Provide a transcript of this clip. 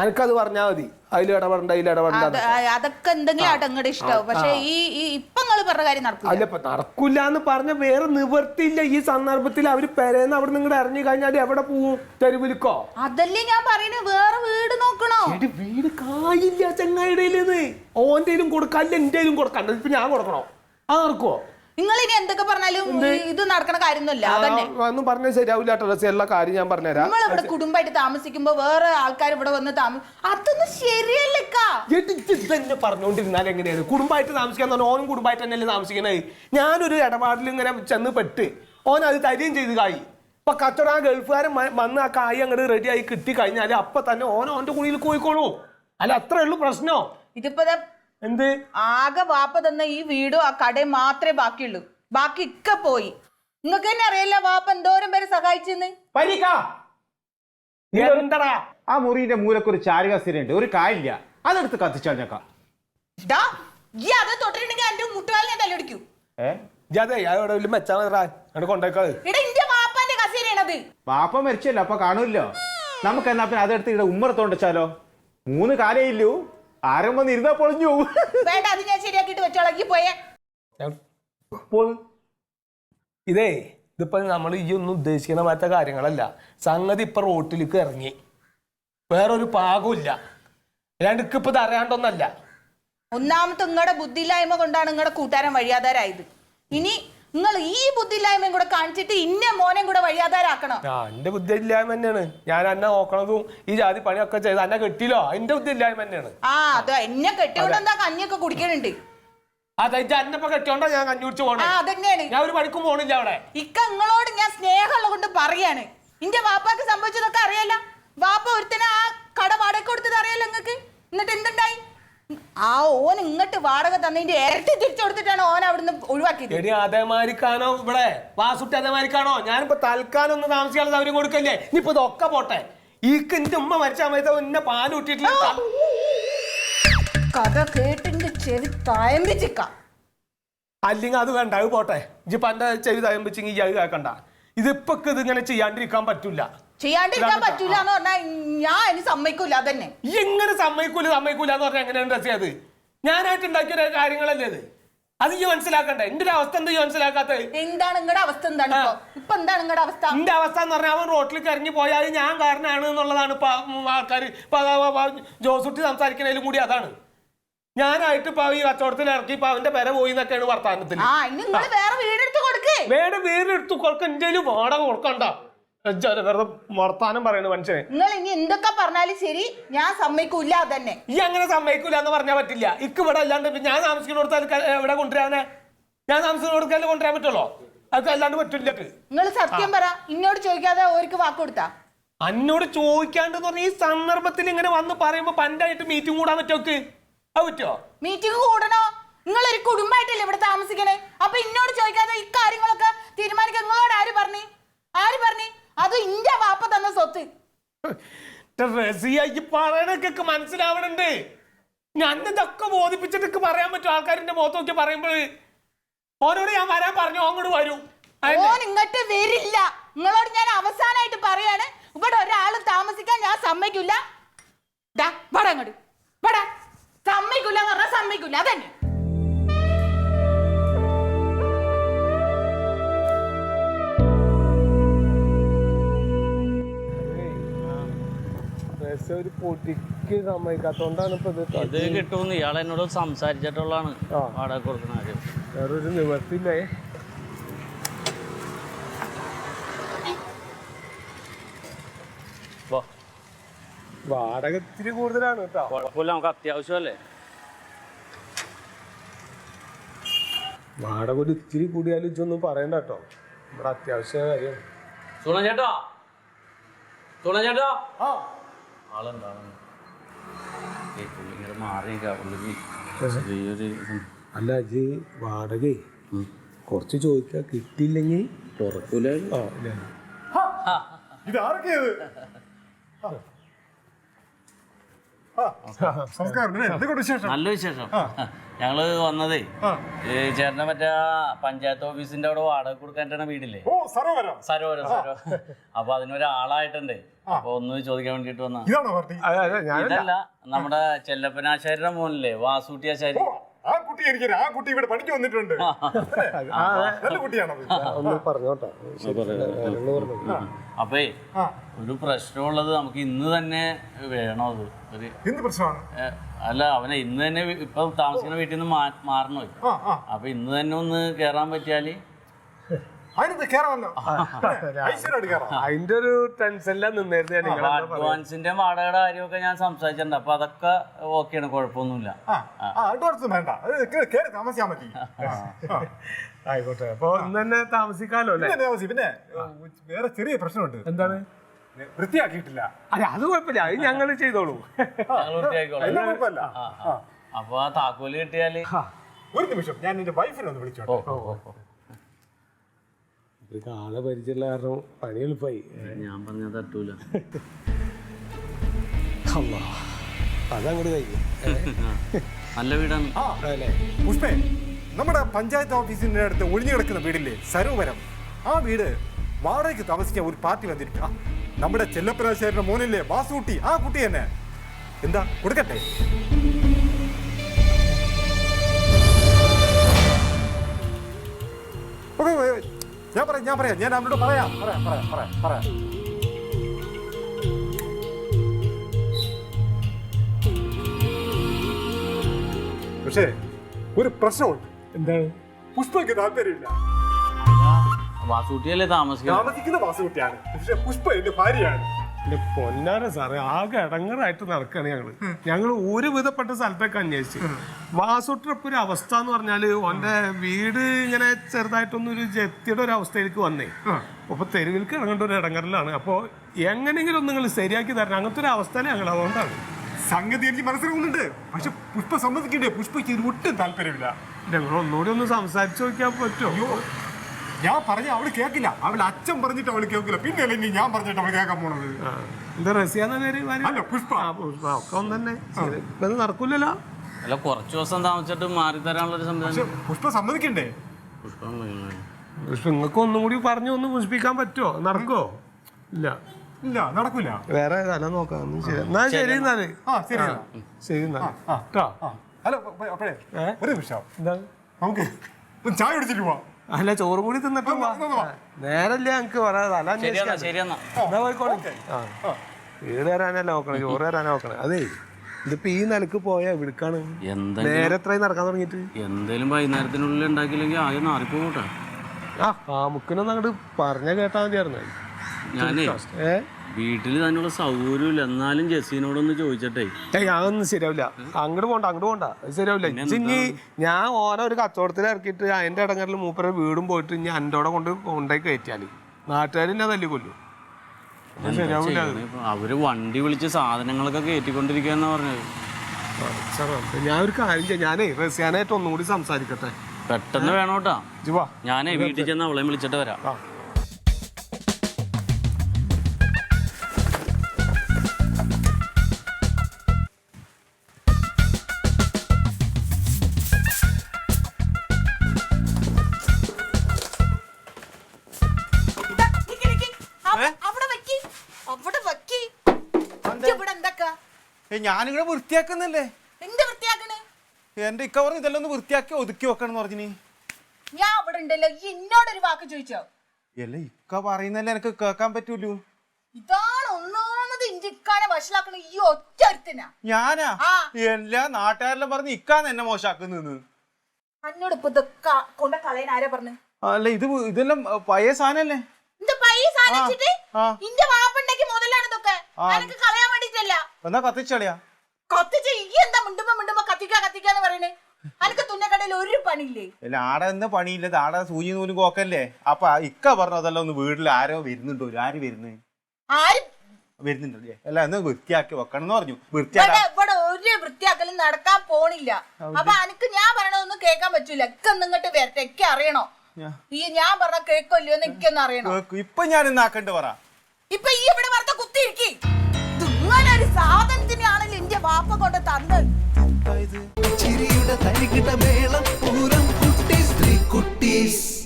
അനക്കത് പറഞ്ഞാൽ മതി. അതിൽ ഇടപെടണ്ട അതിൽ ഇടപെടണ്ട അതൊക്കെ എന്തെങ്കിലും ആട്ടെ ഇങ്ങോട്ട് ഇഷ്ടാവും. പക്ഷേ ഈ ഈ ഇപ്പൊ നിങ്ങൾ പറഞ്ഞ കാര്യം നടക്കില്ല അല്ല ഇപ്പൊ നടക്കില്ല എന്ന് പറഞ്ഞ വേറെ നിവർത്തിയില്ല ഈ സന്ദർഭത്തിൽ അവർ പെരേന്ന് അവിടെ നിങ്ങൾ ഇറങ്ങി കഴിഞ്ഞാൽ എവിടെ പോവും? തെരുവിലിക്കോ അതല്ലേ ഞാൻ പറയുന്നത് വേറെ വീട് നോക്കണോ? എടി വീട് കായില്ല ചങ്ങായിടയിലെന്ന് ഓന്റെയിലും കൊടുക്കല്ല എന്റെ കൊടുക്കണ്ട ഇപ്പൊ ഞാൻ കൊടുക്കണോ? ആർക്കോ? നിങ്ങൾ ഇനി എന്തൊക്കെ പറഞ്ഞാലും ഇത് നടക്കണ കാര്യമൊന്നുമില്ല അതന്നെ. ഒന്നും പറഞ്ഞാൽ ശരിയാവില്ല എല്ലാ കാര്യം ഞാൻ പറഞ്ഞുതരാം. നമ്മൾ ഇവിടെ കുടുംബമായിട്ട് താമസിക്കുമ്പോ വേറെ ആൾക്കാർ ഇവിടെ വന്ന് താമസ അതൊന്നും ശരിയല്ലക്കാ തന്നെ പറഞ്ഞുകൊണ്ടിരുന്നാൽ എങ്ങനെയാണ്? കുടുംബമായിട്ട് താമസിക്കാൻ പറഞ്ഞാൽ ഓനും കുടുംബമായിട്ട് തന്നെയല്ലേ താമസിക്കുന്നത് ഞാനൊരു ഇടപാടിൽ ഇങ്ങനെ ചെന്ന് പെട്ട് ഓൻ അത് തരികയും ചെയ്ത് കായി. ഇപ്പൊ കച്ചവടം ആ ഗൾഫുകാരൻ വന്ന് ആ കായ് അങ്ങോട്ട് റെഡിയായി ആയി കിട്ടി കഴിഞ്ഞാൽ അപ്പൊ തന്നെ ഓൻ ഓന്റെ കുഴിയിൽ പോയിക്കോളൂ. അല്ല അത്രേ ഉള്ളൂ പ്രശ്നോ. ഇതിപ്പോ എന്ത്? ആകെ വാപ്പ തന്ന ഈ വീടും ആ കടയും മാത്രമേ ബാക്കിയുള്ളൂ. ബാക്കി ഇക്ക പോയി. നിങ്ങൾക്ക് തന്നെ അറിയില്ല വാപ്പ എന്തോരം പേരെ സഹായിച്ചെന്ന്? പരീക്ക. എന്തടാ? ആ മുറിന്റെ മൂലക്ക് ഒരു ചാരുകസ്ഥിരയുണ്ട് ഒരു കായില്ല അതെടുത്ത് കത്തിച്ചേക്കാം ഡാ ഈ അത് തൊട്ടിട്ടുണ്ടെങ്കിൽ എന്റെ മുട്ടുകാലിനെ വാപ്പാന്റെ കസേരയാണത് മരിച്ചല്ലോ അപ്പൊ കാണൂല്ലോ. നമുക്ക് എന്നാ പിന്നെ അതെടുത്ത് ഇവിടെ ഉമ്മറത്തോണ്ട് വെച്ചാലോ? മൂന്ന് കാലേ ഇല്ലൂ. ആരും വന്ന് ഇരുന്നാ പൊളിഞ്ഞു. വേണ്ട അത് ഞാൻ ശരിയാക്കിയിട്ട് വെച്ചോളാം. ഈ പോയേ. പോന്ന്. ഇതേ ഇതിപ്പോ നമ്മൾ ഈ ഒന്നും ഉദ്ദേശിക്കുന്ന മറ്റ കാര്യങ്ങളല്ല. സംഗതി ഇപ്പൊ റോട്ടിലേക്ക് ഇറങ്ങി. വേറൊരു പാകമില്ല അല്ലാണ്ട് ഇപ്പൊ ഇത് അറിയാണ്ടൊന്നല്ല. ഒന്നാമത്തെ നിങ്ങളുടെ ബുദ്ധിയില്ലായ്മ കൊണ്ടാണ് നിങ്ങളുടെ കൂട്ടുകാരൻ വഴിയാതാരായത്. ഇനി നിങ്ങൾ ഈ ബുദ്ധിയില്ലായ്മയും കൂടെ കാണിച്ചിട്ട് ഇന്ന മോനെ കൂടെ വഴിയാധാരാക്കണം ആ എന്റെ ബുദ്ധി ഇല്ലായ്മ തന്നെയാണ്. ഞാൻ എന്നെ നോക്കണതും ഈ ജാതി പണിയൊക്കെ ചെയ്ത് എന്നെ കെട്ടിയില്ലോ. എന്റെ ബുദ്ധി ഇല്ലായ്മ തന്നെയാണ്. ആ അതെ എന്നെ കെട്ടിയോണ്ട് എന്താ കഞ്ഞിയൊക്കെ കുടിക്കണുണ്ട്. അതെ എന്നെ ഇപ്പൊ കെട്ടിയോണ്ടാ ഞാൻ കഞ്ഞി കുടിച്ച് ആ പോണേ അതന്നെയാണ്. ഞാൻ ഒരു പണിക്കും പോണില്ല അവിടെ. ഇക്ക നിങ്ങളോട് ഞാൻ സ്നേഹമുള്ള കൊണ്ട് പറയാണ്. ഇന്റെ വാപ്പാക്ക് സംഭവിച്ചതൊക്കെ അറിയല്ല. വാപ്പ ഒരുത്തനെ ആ കട വാടക കൊടുത്തത് അറിയാലോ നിങ്ങക്ക് എന്നിട്ട് എന്തുണ്ടായി? ആ ഓൻ ഇങ്ങോട്ട് വാടക തന്നതിന്റെ ഇരട്ടി തിരിച്ചു കൊടുത്തിട്ടാണ് ഓൻ അവിടുന്ന് ഒഴിവാക്കിയത്. എടി ഇവിടെ? വാസുട്ടി അതേമാരിക്കാണോ ഞാനിപ്പോ തൽക്കാലം ഒന്ന് താമസിക്കാനുള്ള സൗകര്യം കൊടുക്കല്ലേ? ഇനിയിപ്പോ ഇതൊക്കെ പോട്ടെ. ഈക്ക് എന്റെ ഉമ്മ മരിച്ച സമയത്ത് എന്നെ പാൽ കൂട്ടിയിട്ടില്ല കഥ കേട്ടിന്റെ ചെവി തയമ്പിച്ചിക്ക അല്ലെങ്കിൽ അത് വേണ്ട അത് പോട്ടെ. ഇജിപ്പോ എന്റെ ചെവി തയമ്പിച്ചെങ്കിൽ ഈ അത് കേൾക്കണ്ട ഇതിപ്പൊക്കെ ഇത് ഇങ്ങനെ ചെയ്യാണ്ടിരിക്കാൻ പറ്റൂല. ചെയ്യാണ്ടിരിക്കാൻ പറ്റൂല എന്ന് പറഞ്ഞാൽ ഞാൻ ഇനി സമ്മതിക്കൂല അതന്നെ. ഈ എങ്ങനെ സമ്മതിക്കൂല സമ്മതിക്കൂല എന്ന് പറഞ്ഞാൽ എങ്ങനെയാണ് രസം അത്? ഞാനായിട്ട് ഉണ്ടാക്കിയ കാര്യങ്ങളല്ലേ അത് അത് ഈ മനസ്സിലാക്കണ്ടേ? എന്റെ ഒരു അവസ്ഥ എന്താ ഈ മനസ്സിലാക്കാത്തത് എന്താണ് നിങ്ങളുടെ അവസ്ഥ എന്താണ് ഇപ്പൊ? ഇപ്പൊ എന്താണ് നിങ്ങളുടെ അവസ്ഥ? എന്റെ അവസ്ഥ എന്ന് പറഞ്ഞാൽ അവൻ റോട്ടിൽ കരഞ്ഞു പോയാൽ ഞാൻ കാരണമാണ് എന്നുള്ളതാണ് ഇപ്പൊ ആൾക്കാർ ഇപ്പൊ ജോസുട്ടി സംസാരിക്കുന്നതിലും കൂടി അതാണ്. ഞാനായിട്ട് ഇപ്പൊ ഈ കച്ചവടത്തിൽ ഇറക്കി ഇപ്പൊ അവന്റെ പെര പോയി എന്നൊക്കെയാണ് വർത്താനത്തിൽ വേറെ വീടെടുത്ത് കൊടുക്ക്. വേറെ വീടെടുത്ത് കൊടുക്ക എന്റെ വാടക കൊടുക്കണ്ട. വെറുതെ വർത്താനം പറയുന്നത് മനുഷ്യനെ. നിങ്ങൾ ഇനി എന്തൊക്കെ പറഞ്ഞാലും ശരി ഞാൻ സമ്മതിക്കൂല അതന്നെ. ഈ അങ്ങനെ സമ്മതിക്കൂല എന്ന് പറഞ്ഞാൽ പറ്റില്ല. ഇക്ക് ഇവിടെ അല്ലാണ്ട് ഇപ്പൊ ഞാൻ താമസിക്കുന്നിടത്ത് അത് എവിടെ കൊണ്ടുവരാനെ ഞാൻ താമസിക്കുന്നിടത്ത് കൊണ്ടുവരാൻ പറ്റുള്ളൂ? അതൊക്കെ അല്ലാണ്ട് പറ്റില്ല നിങ്ങൾ സത്യം പറ ഇന്നോട് ചോദിക്കാതെ ഓർക്ക് വാക്ക് കൊടുത്താ? അന്നോട് ചോദിക്കാണ്ട് പറഞ്ഞ ഈ സന്ദർഭത്തിൽ ഇങ്ങനെ വന്ന് പറയുമ്പോ പണ്ടായിട്ട് മീറ്റിംഗ് കൂടാൻ പറ്റോക്ക് അത് പറ്റോ? മീറ്റിംഗ് കൂടണോ? നിങ്ങൾ ഒരു കുടുംബമായിട്ടല്ലേ ഇവിടെ താമസിക്കണേ? അപ്പൊ ഇന്നോട് ചോദിക്കാതെ ഈ കാര്യങ്ങളൊക്കെ തീരുമാനിക്കാൻ നിങ്ങളോട് ആര് പറഞ്ഞു ആര് പറഞ്ഞു അത് ഇന്റെ വാപ്പ തന്ന സ്വത്ത് റസിയ പറയണൊക്കെ മനസ്സിലാവണുണ്ട്. ഞാൻ ഇതൊക്കെ ബോധിപ്പിച്ചിട്ട് പറയാൻ പറ്റും. ആൾക്കാരിന്റെ മുഖത്ത് നോക്കി പറയുമ്പോൾ ഓനോട് ഞാൻ വരാൻ പറഞ്ഞു അങ്ങോട്ട് വരൂ. ഓൻ ഇങ്ങോട്ട് വരില്ല. നിങ്ങളോട് ഞാൻ അവസാനമായിട്ട് പറയാണ്. ഇവിടെ ഒരാളും താമസിക്കാൻ ഞാൻ സമ്മതിക്കില്ല അങ്ങോട്ട്. സമ്മതിക്കില്ല എന്ന് പറഞ്ഞാൽ സമ്മതിക്കില്ല അതന്നെ. ഒരു പൊടിക്ക് സമ്മതിക്കാത്തോണ്ടാണ് ഇപ്പൊ ഇത് ഇത് കിട്ടുമെന്ന് ഇയാൾ എന്നോട് സംസാരിച്ചിട്ടുള്ളതാണ് ആ. വാടക കൊടുക്കുന്ന കാര്യം. വേറൊരു നിവർത്തില്ലേ വാ. വാടക ഇത്തിരി കൂടുതലാണ് കേട്ടോ. കുഴപ്പമില്ല നമുക്ക് അത്യാവശ്യമല്ലേ? വാടക ഒരു ഇത്തിരി കൂടിയാലും ഇതൊന്നും പറയണ്ട കേട്ടോ. നമ്മുടെ അത്യാവശ്യ കാര്യം. സുണ ചേട്ടാ. സുണ ചേട്ടാ. ആളുണ്ടാവും ചെറിയൊരു അല്ല ഇത് വാടക. കുറച്ച് ചോദിക്കാ കിട്ടിയില്ലെങ്കിൽ തുറക്കൂല ആ ഇല്ല. നല്ല വിശേഷം. ഞങ്ങൾ വന്നതേ ചേർന്ന ചേട്ടനെ മറ്റേ പഞ്ചായത്ത് ഓഫീസിന്റെ അവിടെ വാടക കൊടുക്കാൻ വീടില്ലേ? ഓ സരോവരം. സരോവരം അപ്പൊ അതിനൊരാളായിട്ടുണ്ട്. അപ്പൊ ഒന്ന് ചോദിക്കാൻ വേണ്ടിട്ട് വന്ന. ഇതാണോ പാർട്ടി? അതെ അതെ ഞാനല്ല ഇതല്ല നമ്മുടെ ചെല്ലപ്പനാശാരിയുടെ മോനില്ലേ വാസൂട്ടി ആശാരി. ഓ, ആ കുട്ടി എനിക്കറിയാം ആ കുട്ടി ഇവിടെ പണിക്ക് വന്നിട്ടുണ്ട്. നല്ല കുട്ടിയാണത് പറഞ്ഞോട്ടെ. അപ്പേ ഒരു പ്രശ്നമുള്ളത് നമുക്ക് ഇന്ന് തന്നെ വേണോ അത്? ഒരു എന്ത് പ്രശ്നമാണ്? അല്ല അവനെ ഇന്ന് തന്നെ ഇപ്പൊ താമസിക്കുന്ന വീട്ടിൽ നിന്ന് മാറണോ അപ്പൊ ഇന്ന് തന്നെ ഒന്ന് കേറാൻ പറ്റിയാൽ? അതിനകത്ത് ഐശ്വര്യമായിട്ട് അതിന്റെ ഒരു ടെൻഷനിലാണ് നിന്നായിരുന്നു ഞാൻ അഡ്വാൻസിന്റെ വാടകയുടെ കാര്യമൊക്കെ ഞാൻ സംസാരിച്ചിട്ടുണ്ട്. അപ്പൊ അതൊക്കെ ഓക്കെയാണ് കുഴപ്പമൊന്നുമില്ല. ആ ആ അഡ്വാൻസ് വേണ്ട. അത് കേ- കേറി താമസിക്കാൻ മതി ആയിക്കോട്ടെ. അപ്പൊ ഇന്ന് തന്നെ താമസിക്കാലോ അല്ലേ? പിന്നെ വേറെ ചെറിയ പ്രശ്നമുണ്ട്. എന്താണ്? വൃത്തിയാക്കിയിട്ടില്ല. അല്ല അത് കുഴപ്പമില്ല. അത് ഞങ്ങൾ ചെയ്തോളൂ. ഞങ്ങൾ വൃത്തിയാക്കിക്കോളാം. അതിന് കുഴപ്പമില്ല. ആ, ആ. അപ്പൊ ആ താക്കോൽ കിട്ടിയാൽ? ഒരു നിമിഷം. ഞാൻ എന്റെ വൈഫിനെ ഒന്ന് വിളിച്ചോട്ടെ. ഇവർക്ക് ആളെ പരിചയമുള്ള കാരണം പണി എളുപ്പമായി. ഞാൻ പറഞ്ഞാൽ തട്ടൂല. അതങ്ങോട്ട് നല്ല വീടാണ്. അല്ലേ? പുഷ്പേ നമ്മുടെ പഞ്ചായത്ത് ഓഫീസിന്റെ അടുത്ത് ഒഴിഞ്ഞു കിടക്കുന്ന വീടില്ലേ സരോവരം? ആ വീട് വാടകയ്ക്ക് താമസിക്കാൻ ഒരു പാർട്ടി വന്നിരിക്കുക ആ, നമ്മുടെ ചെല്ലപ്പനാശാരിയുടെ മോനില്ലേ വാസൂട്ടി ആ കുട്ടി തന്നെ. എന്താ കൊടുക്കട്ടെ? ഓക്കേ. ഞാൻ പറയാം ഞാൻ പറയാം. ഞാൻ അവരോട് പറയാം. പറയാം പറയാം പറയാം പറയാം. പക്ഷേ ഒരു പ്രശ്നമുണ്ട്. എന്താണ്? പുഷ്പയ്ക്ക് താല്പര്യമില്ല വാസുകുട്ടിയല്ലേ താമസിക്കുന്നത്? താമസിക്കുന്ന വാസുകുട്ടിയാണ്. പക്ഷെ പുഷ്പ എന്റെ ഭാര്യയാണ്. എന്റെ പൊന്നാര സാറേ ആകെ ഇടങ്ങറായിട്ട് നടക്കുകയാണ് ഞങ്ങൾ. ഞങ്ങൾ ഒരു വിധപ്പെട്ട സ്ഥലത്തൊക്കെ അന്വേഷിച്ചു. വാസുട്രപ്പ് ഒരു അവസ്ഥ എന്ന് പറഞ്ഞാൽ ഓന്റെ വീട് ഇങ്ങനെ ചെറുതായിട്ടൊന്നും ഒരു ജപ്തിയുടെ ഒരു അവസ്ഥയിലേക്ക് വന്നേ. അപ്പൊ തെരുവിൽക്ക് ഇറങ്ങേണ്ട ഒരു ഇടങ്ങറിലാണ് അപ്പൊ എങ്ങനെയെങ്കിലും നിങ്ങൾ ശരിയാക്കി തരണം. അങ്ങനത്തെ ഒരു അവസ്ഥ ഞങ്ങൾ അതുകൊണ്ടാണ്. സംഗതി എനിക്ക് മനസ്സിലാവുന്നുണ്ട്. പക്ഷെ പുഷ്പ സമ്മതിക്കണ്ടേ? പുഷ്പയ്ക്ക് ഇതിന് ഒട്ടും താല്പര്യമില്ല. ഞങ്ങൾ ഒന്നുകൂടി ഒന്ന് സംസാരിച്ചു നോക്കിയാൽ പറ്റുമോ? ഞാൻ പറഞ്ഞ അവൾ കേക്കില്ല അവൾ അച്ഛൻ പറഞ്ഞിട്ട് അവൾ കേൾക്കില്ല. പിന്നെ അല്ലെങ്കിൽ ഞാൻ പറഞ്ഞിട്ട് അവൾ കേൾക്കാൻ പോണത്? എന്താ റസിയാന്ന പേര് അല്ല പുഷ്പ. ആ, പുഷ്പ. ഒക്കെ ഒന്ന് തന്നെ. ശരി. ഇത് നടക്കൂലല്ലോ? അല്ല കുറച്ച് ദിവസം താമസിച്ചിട്ട് മാറി തരാനുള്ള ഒരു സംവിധാനം പുഷ്പ സമ്മതിക്കണ്ടേ? പുഷ്പം പുഷ്പ നിങ്ങൾക്ക് ഒന്നും കൂടി പറഞ്ഞു ഒന്ന് പുഷ്പിക്കാൻ പറ്റുമോ നടക്കോ ഇല്ല. ഇല്ല നടക്കൂല. വേറെ സ്ഥലം നോക്കാം. ശരി എന്നാ ശരി എന്നാൽ. ആ ശരി എന്നാ. ഹലോ അപ്പ- അപ്പഴേ? ഒരു നിമിഷം. എന്താ നമുക്ക് ചായ കുടിച്ചിട്ട് പോവാം. അല്ല ചോറ് കൂടി തിന്നിട്ട്. നേരല്ലേ ഞങ്ങക്ക് പറയാതെ. വീട് തരാനല്ല നോക്കണേ ചോറ് തരാനാ നോക്കണേ. അതേ ഇതിപ്പോ ഈ നിലയ്ക്ക് പോയാ ഇവിടുക്കാണ് എന്തെങ്കിലും നേരെ എത്രയും നടക്കാൻ തുടങ്ങിട്ട് എന്തേലും വൈകുന്നേരത്തിനുള്ളിൽ ഉണ്ടാക്കിയില്ലെങ്കിൽ ആകെ മാറിപ്പോകൂട്ടാ. ആ ആ മുക്കിനൊന്നും അങ്ങോട്ട് പറഞ്ഞ കേട്ടാ മതിയായിരുന്നു. ഞാനേ വീട്ടിൽ തന്നെയുള്ള സൗകര്യമില്ല. എന്നാലും ജെസ്സിനോടൊന്ന് ചോദിച്ചട്ടെ. ഏയ് അതൊന്നും ശരിയാവില്ല. അങ്ങോട്ട് പോണ്ട അങ്ങോട്ട് പോണ്ട. അത് ശരിയാവില്ല. ഇനി ഞാൻ ഓരോ ഒരു കച്ചവടത്തിൽ ഇറക്കിയിട്ട് അതിന്റെ ഇടങ്ങളിൽ മൂപ്പരെ വീടും പോയിട്ട് ഇനി എന്റെ അവിടെ കൊണ്ട് കൊണ്ടായി കയറ്റിയാൽ. നാട്ടുകാർ എന്നെ തല്ലി കൊല്ലും. അത് ശരിയാവില്ല. അത്. അവർ വണ്ടി വിളിച്ച് സാധനങ്ങളൊക്കെ കയറ്റിക്കൊണ്ടിരിക്കുകയെന്നാ പറഞ്ഞത്. സാറേ, ഞാൻ ഒരു കാര്യം ചെയ്യാം. ഞാനേ റസിയാനായിട്ട് ഒന്നുകൂടി സംസാരിക്കട്ടെ? പെട്ടെന്ന് വേണോട്ടാ. ഞാനേ വീട്ടിൽ ചെന്ന് അവളെ വിളിച്ചിട്ട് വരാം. ആ. ഞാനിവിടെ വൃത്തിയാക്കുന്നല്ലേ? എന്ത് വൃത്തിയാക്കണേ? എന്റെ ഇക്കവർ പറഞ്ഞു ഇതെല്ലാം ഒന്ന് വൃത്തിയാക്കി ഒതുക്കി വെക്കണം എന്ന് പറഞ്ഞു ഞാൻ അവിടെ ഉണ്ടല്ലോ ഈ എന്നോടൊരു വാക്ക് ചോദിച്ചോ? അല്ല ഇക്ക പറയുന്നല്ലേ എനിക്ക് കേൾക്കാൻ പറ്റൂലൂ. ഇതാണ് ഒന്നാമത് ഇഞ്ചിക്കാനെ വഷളാക്കണ ഈ ഒറ്റ ഒരുത്തനാ. ഞാനാ? ആ. എല്ലാ നാട്ടുകാരെല്ലാം പറഞ്ഞ് ഇക്കാന്ന് എന്നെ മോശാക്കുന്നു അന്നോട് ഇപ്പൊ ഇതൊക്കെ കൊണ്ട കളയാൻ ആരാ പറഞ്ഞു? അല്ല ഇത് ഇതെല്ലാം അഹ്, പഴയ സാധനല്ലേ? എന്താ പൈസ സാധിച്ചിട്ട് ആ. ഇന്റെ വാപ്പുണ്ടെങ്കിൽ മുതലാണ് ഇതൊക്കെ. എനിക്ക് കളയാൻ വേണ്ടിട്ടല്ല. എന്നാ കത്തിച്ചളിയാ കത്തിച്ച് ഈ എന്താ മിണ്ടുമ്പോ മിണ്ടുമ്പോ കത്തിക്കാ കത്തിക്കാന്ന് പറയണേ? അനക്ക് തുന്നക്കടയിൽ ഒരു പണിയില്ലേ? അല്ല ആടെ എന്താ പണിയില്ല. ആടെ സൂചി നൂലും കോക്കല്ലേ? അപ്പൊ ഇക്ക പറഞ്ഞു അതല്ല ഒന്ന് വീട്ടിൽ ആരോ വരുന്നുണ്ടോ ആര് വരുന്നു? ആരും? വരുന്നുണ്ടല്ലേ അല്ല? എന്നാ വൃത്തിയാക്കി വെക്കണം എന്ന് പറഞ്ഞു. ഇവിടെ വൃത്തിയാക്കാ ഇവിടെ ഒരു വൃത്തിയാക്കലും നടക്കാൻ പോണില്ല. അപ്പൊ അനക്ക് ഞാൻ പറയണതൊന്നും കേൾക്കാൻ പറ്റൂല. ഒക്കെ നിങ്ങട്ട് വരട്ടെ. ഒക്കെ അറിയണോ? ഈ ഞാൻ പറഞ്ഞ കേൾക്കല്ലോ എന്ന് എനിക്കൊന്നും അറിയണോ. ഇപ്പൊ ഞാൻ ഇന്നാക്കണ്ട് പറ. ഇപ്പൊ ഈ ഇവിടെ വെറുതെ കുത്തിയിരിക്കി ഒരു സാധനത്തിനാണല്ലോ എന്റെ വാപ്പ കൊണ്ട് തന്നത്. ചിരിയുടെ തരികിട മേളം പൂരം കുട്ടി സ്ത്രീ കുട്ടീസ്